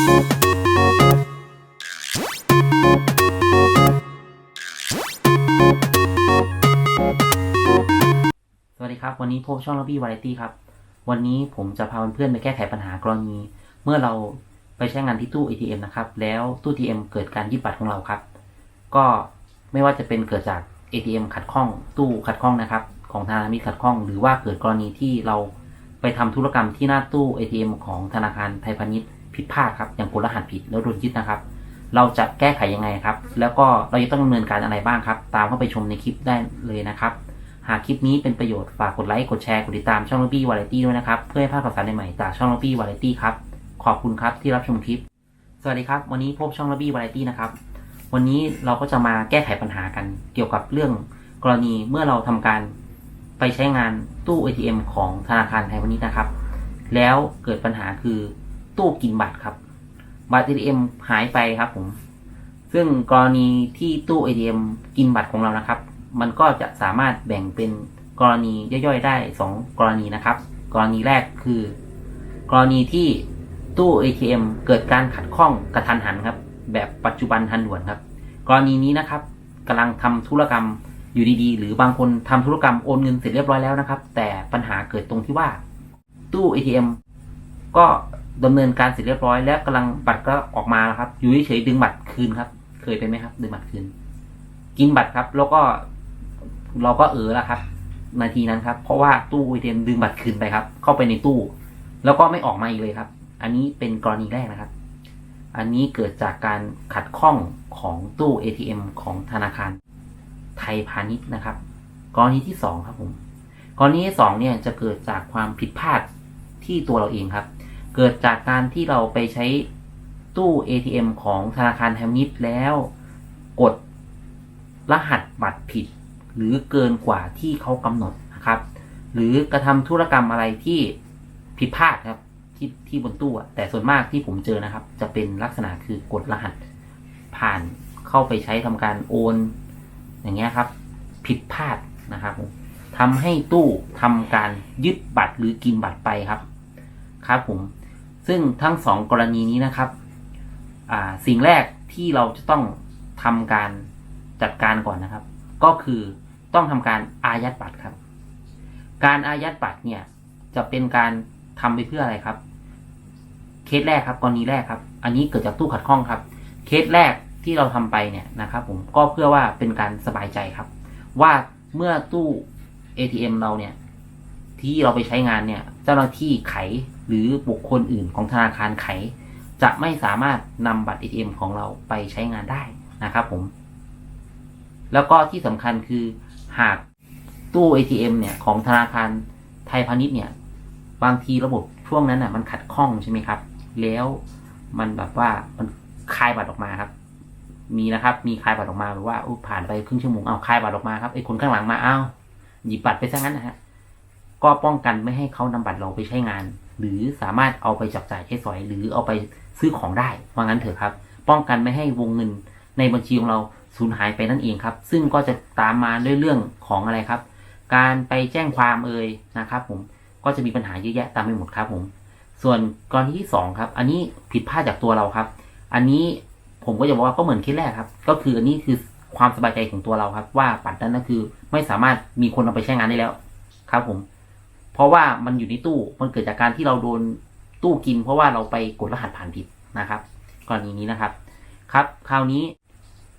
สวัสดีครับ วันนี้พบช่องล็อบบี้วาไรตี้ครับ วันนี้ผมจะพาเพื่อนๆไปแก้ไขปัญหากรณี เมื่อเราไปใช้งานที่ตู้ ATM นะครับ แล้วตู้ ATM เกิดการยึดบัตรของเราครับ ก็ไม่ว่าจะเป็นเกิดจาก ATM ขัดข้อง ตู้ขัดข้องนะครับ ของธนาคารมีขัดข้อง หรือว่าเกิดกรณีที่เราไปทำธุรกรรมที่หน้าตู้ ATM ของธนาคารไทยพาณิชย์ ผิดพลาดครับ อย่างกดรหัสผิดแล้วโดนยึดนะครับ เราจะแก้ไขยังไงครับ แล้วก็เราจะต้องดำเนินการอะไรบ้างครับ ตามเข้าไปชมในคลิปได้เลยนะครับ หากคลิปนี้เป็นประโยชน์ฝากกดไลค์กดแชร์กดติดตามช่องลบี้วาไรตี้ด้วยนะครับ เพื่อให้พลาดข่าวสารใหม่ๆจากช่องลบี้วาไรตี้ครับขอบคุณครับที่รับชมคลิป สวัสดีครับ วันนี้พบช่องลบี้วาไรตี้นะครับวันนี้เราก็จะมาแก้ไขปัญหากัน เกี่ยวกับเรื่องกรณีเมื่อเราทำการไปใช้งานตู้ ATM ของธนาคารไทยพาณิชย์นะครับ แล้วเกิดปัญหาคือ ตู้กินบัตรครับ บัตร ATM หายไปครับผม ซึ่งกรณีที่ตู้ ATM กินบัตรของเรานะครับ มันก็จะสามารถแบ่งเป็นกรณีย่อยๆได้ 2 กรณีนะครับ กรณีแรกคือ กรณีที่ตู้ ATM เกิดการขัดข้องกระทันหันครับ แบบปัจจุบันทันด่วนครับ กรณีนี้นะครับกำลังทำธุรกรรมอยู่ดีๆ หรือบางคนทำธุรกรรมโอนเงินเสร็จเรียบร้อยแล้วนะครับ แต่ปัญหาเกิดตรงที่ว่าตู้ ATM ก็ ดำเนินการเสร็จเรียบร้อยแล้วกำลังบัตรก็ออกมาแล้วครับ อยู่เฉยดึงบัตรคืนครับ เคยเป็นไหมครับ ดึงบัตรคืน กินบัตรครับ แล้วก็ เราก็เออแล้วครับนาทีนั้นครับ เพราะว่าตู้ ATM ดึงบัตรคืนไปครับ เข้าไปในตู้ แล้วก็ไม่ออกมาอีกเลยครับ อันนี้เป็นกรณีแรกนะครับ อันนี้เกิดจากการขัดข้องของตู้ ATM ของธนาคาร ไทยพาณิชย์นะครับ กรณีที่สองครับผมกรณีที่สองเนี่ยจะเกิดจากความผิดพลาดที่ตัวเราเองครับ เกิดจากการที่เราไปใช้ตู้ ATM ของธนาคารไทยพาณิชย์แล้ว กดรหัสบัตรผิด หรือเกินกว่าที่เขากำหนดนะครับ หรือกระทำธุรกรรมอะไรที่ผิดพลาดครับที่ที่บนตู้แต่ส่วนมากที่ผมเจอนะครับ จะเป็นลักษณะคือกดรหัส ผ่านเข้าไปใช้ทำการโอน อย่างเงี้ยครับ ผิดพลาดนะครับผมทำให้ตู้ทำการยึดบัตรหรือกินบัตรไปครับ ครับผม ซึ่งทั้งสองกรณีนี้นะครับสิ่งแรกที่เราจะต้องทำการจัดการก่อนนะครับ ก็คือต้องทำการอายัดบัตรครับ การอายัดบัตรเนี่ยจะเป็นการทำไปเพื่ออะไรครับ เคสแรกครับกรณีแรกครับ อันนี้เกิดจากตู้ขัดข้องครับ เคสแรกที่เราทำไปเนี่ยนะครับผมก็เพื่อว่าเป็นการสบายใจครับ ว่าเมื่อตู้ ATM เราเนี่ย ที่เราไปใช้งานเนี่ย เจ้าหน้าที่ไข หรือบุคคลอื่นของธนาคารไข จะไม่สามารถนำบัตร ATM ของเราไปใช้งานได้นะครับผม แล้วก็ที่สำคัญคือหากตู้ ATM เนี่ยของธนาคารไทยพาณิชย์เนี่ย บางทีระบบช่วงนั้นน่ะมันขัดข้องใช่ไหมครับ แล้วมันแบบว่ามันคายบัตรออกมาครับ มีนะครับ มีคายบัตรออกมาแบบว่าผ่านไปครึ่งชั่วโมงเอาคายบัตรออกมาครับไอ้คนข้างหลังมาเอาหยิบบัตรไปซะงั้นนะฮะก็ป้องกันไม่ให้เขานำบัตรเราไปใช้งาน หรือสามารถเอาไปจับจ่ายใช้สอย หรือเอาไปซื้อของได้ว่างั้นเถอะครับ ป้องกันไม่ให้วงเงินในบัญชีของเราสูญหายไปนั่นเองครับ ซึ่งก็จะตามมาด้วยเรื่องของอะไรครับ การไปแจ้งความเอ่ยนะครับผมก็จะมีปัญหาเยอะแยะตามไปหมดครับผม ส่วนกรณีที่สองครับ อันนี้ผิดพลาดจากตัวเราครับ อันนี้ผมก็จะบอกว่าก็เหมือนเคสแรกครับ ก็คืออันนี้คือความสบายใจของตัวเราครับ ว่าปัดนั้นก็คือไม่สามารถมีคนเอาไปใช้งานได้แล้วครับผม ราะว่ามันอยู่ในตู้มันเกิดจากการที่เราโดนตู้กิน เพราะว่าเราไปกดรหัสผ่านผิดนะครับ กรณีนี้นะครับ ครับ คราวนี้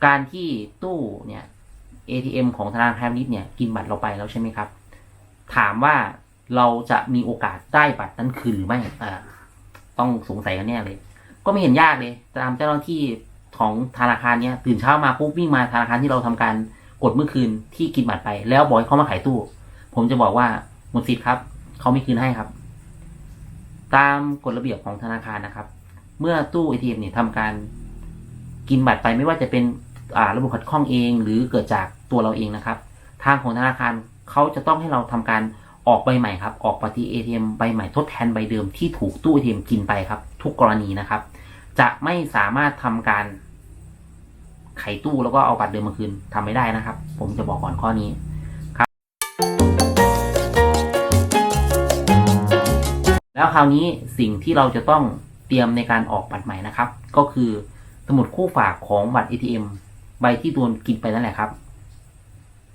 การที่ตู้เนี่ย ATM ของธนาคารพาณิชย์เนี่ยกินบัตรเราไปแล้วใช่ไหมครับ ถามว่าเราจะมีโอกาสได้บัตรนั้นคืนหรือไม่อ่าต้องสงสัยกันแน่เลย ก็ไม่เห็นยากเลยตามเจ้าหน้าที่ของธนาคารเนี้ยตื่นเช้ามาปุ๊บวิ่งมาธนาคารที่เราทำการกดเมื่อคืนที่กินบัตรไป แล้วบอกให้เขามาขายตู้ ผมจะบอกว่าหมดสิทธิ์ครับ เขาไม่คืนให้ครับ ตามกฎระเบียบของธนาคารนะครับ เมื่อตู้ ATM เนี่ยทำการกินบัตรไปไม่ว่าจะเป็นอ่าระบบขัดข้องเอง หรือเกิดจากตัวเราเองนะครับ ทางของธนาคารเขาจะต้องให้เราทำการออกใบใหม่ครับ ออกปฏิ ATM ใบใหม่ทดแทนใบเดิมที่ถูกตู้ ATM กินไปครับ ทุกกรณีนะครับ จะไม่สามารถทำการไขตู้แล้วก็เอาบัตรเดิมมาคืนทำไม่ได้นะครับ ผมจะบอกก่อนข้อนี้ คราวนี้สิ่งที่เราจะต้องเตรียมในการออกบัตรใหม่นะครับ ก็คือสมุดคู่ฝากของบัตร ATM ใบที่โดนกินไปนั่นแหละครับ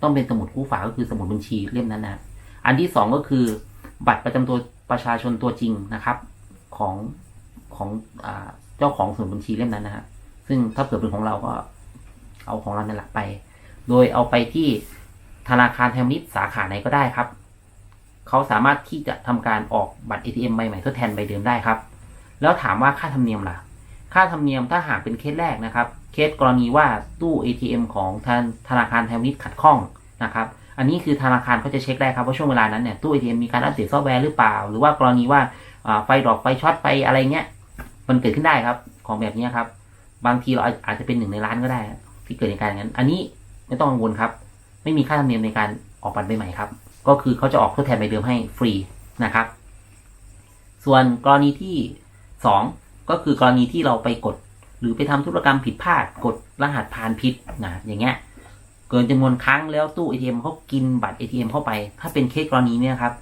ต้องเป็นสมุดคู่ฝากก็คือสมุดบัญชีเล่มนั้นนะอันที่สองก็คือ บัตรประจำตัวประชาชนตัวจริงนะครับของของอเจ้าของสมุดบัญชีเล่มนั้นนะฮะซึ่งถ้าเกิดเป็นของเราก็เอาของเราเนี่ยแหละไป โดยเอาไปที่ธนาคารไทยพาณิชย์สาขาไหนก็ได้ครับ เขาสามารถที่จะทำการออกบัตร ATM ใบใหม่ทดแทนใบเดิมได้ครับ แล้วถามว่าค่าธรรมเนียมล่ะ ค่าธรรมเนียมถ้าหากเป็นเคสแรกนะครับ เคสกรณีว่าตู้ ATM ของธนนาคารไทยพาณิชย์ขัดข้องนะครับอันนี้คือธนาคารเขาจะเช็คได้ครับว่าช่วงเวลานั้นเนี่ยตู้ ATM มีการอัปเดตซอฟต์แวร์หรือเปล่า หรือว่ากรณีว่าไฟดรอปไฟช็อตไฟอะไรเงี้ยมันเกิดขึ้นได้ครับ ของแบบนี้ครับ บางทีเราอาจจะเป็นหนึ่งในล้านก็ได้ ที่เกิดเหตุการณ์อย่างนั้น อันนี้ไม่ต้องกังวลครับ ไม่มีค่าธรรมเนียมในการออกบัตรใบใหม่ครับ ก็คือเขาจะออกทดแทนใบเดิมให้ฟรีนะครับ ส่วนกรณีที่สองก็คือกรณีที่เราไปกด หรือไปทำธุรกรรมผิดพลาด กดรหัสผ่านผิดนะอย่างเงี้ยเกินจำนวนครั้งแล้วตู้ ATM เขากินบัตร ATM เข้าไป ถ้าเป็นเคสกรณีเนี่ยครับ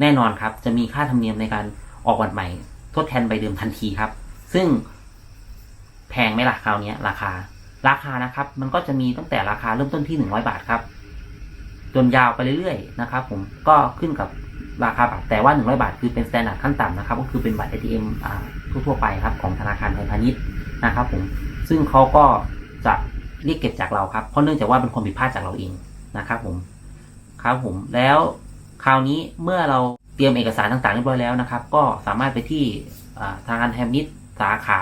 แน่นอนครับจะมีค่าธรรมเนียมในการออกบัตรใหม่ ทดแทนใบเดิมทันทีครับ ซึ่งแพงไหมล่ะคราวนี้ราคา ราคานะครับ มันก็จะมีตั้งแต่ราคาเริ่มต้นที่หนึ่งร้อยบาทครับ จนยาวไปเรื่อยๆนะครับผมก็ขึ้นกับราคาบัตรแต่ว่า 100 บาทคือเป็นสแตนดาร์ดขั้นต่ำนะครับก็คือเป็นบัตร ATM อ่าทั่วๆไปครับของธนาคารไทยพาณิชย์นะครับผมซึ่งเขาก็จะเรียกเก็บจากเราครับเพราะเนื่องจากว่าเป็นความผิดพลาดจากเราเองนะครับผมครับผมแล้วคราวนี้เมื่อเราเตรียมเอกสารต่างๆเรียบร้อยแล้วนะครับ ก็สามารถไปที่ธนาคารไทยพาณิชย์สาขา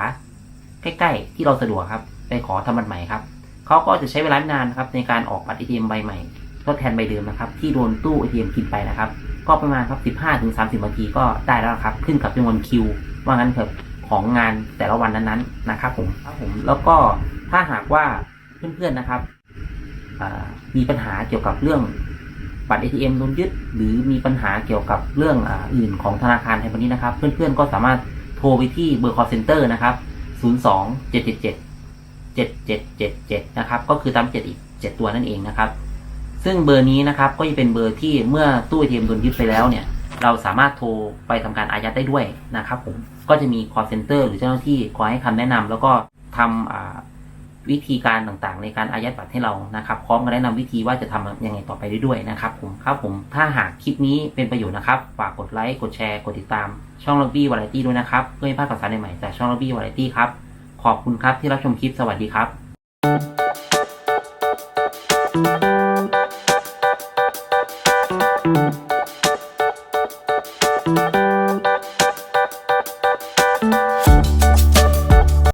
ใกล้ๆ ที่เราสะดวกครับ ไปขอทำบัตรใหม่ครับเขาก็จะใช้เวลาไม่นานครับในการออกบัตร ATM ใบใหม่ ทดแทนใบเดิมนะครับ ที่โดนตู้ ATM กินไปนะครับ ก็ประมาณครับ15ถึง30นาทีก็ได้แล้วครับ ขึ้นกับจำนวนคิว ว่างั้นเถอะของงานแต่ละวันนั้นๆนะครับผมครับผมแล้วก็ถ้าหากว่าเพื่อนๆนะครับมีปัญหาเกี่ยวกับเรื่องบัตร ATM โดนยึด หรือมีปัญหาเกี่ยวกับเรื่องอาอื่นของธนาคารไทยพาณิชย์นะครับ เพื่อนๆก็สามารถโทรไปที่เบอร์ call center นะครับ 02 777 7777 นะครับ ก็คือตาม7อีก 7 ตัวนั่นเองนะครับ ซึ่งเบอร์นี้นะครับก็จะเป็นเบอร์ที่เมื่อตู้ ATM โดนยึดไปแล้วเนี่ย เราสามารถโทรไปทำการอายัดได้ด้วยนะครับผมก็จะมี call center หรือเจ้าหน้าที่คอยให้คำแนะนำแล้วก็ทำวิธีการต่างๆ ในการอายัดบัตรให้เรานะครับพร้อมกับแนะนำวิธีว่าจะทำยังไงต่อไปได้ด้วยนะครับผมครับผมถ้าหากคลิปนี้เป็นประโยชน์นะครับฝากกดไลค์กดแชร์กดติดตามช่อง l o b b y Variety ด้วยนะครับเพื่อไม่พลาดข่าวสารใหม่ๆจากช่อง l o b b y Variety ครับขอบคุณครับที่รับชมคลิปสวัสดีครับ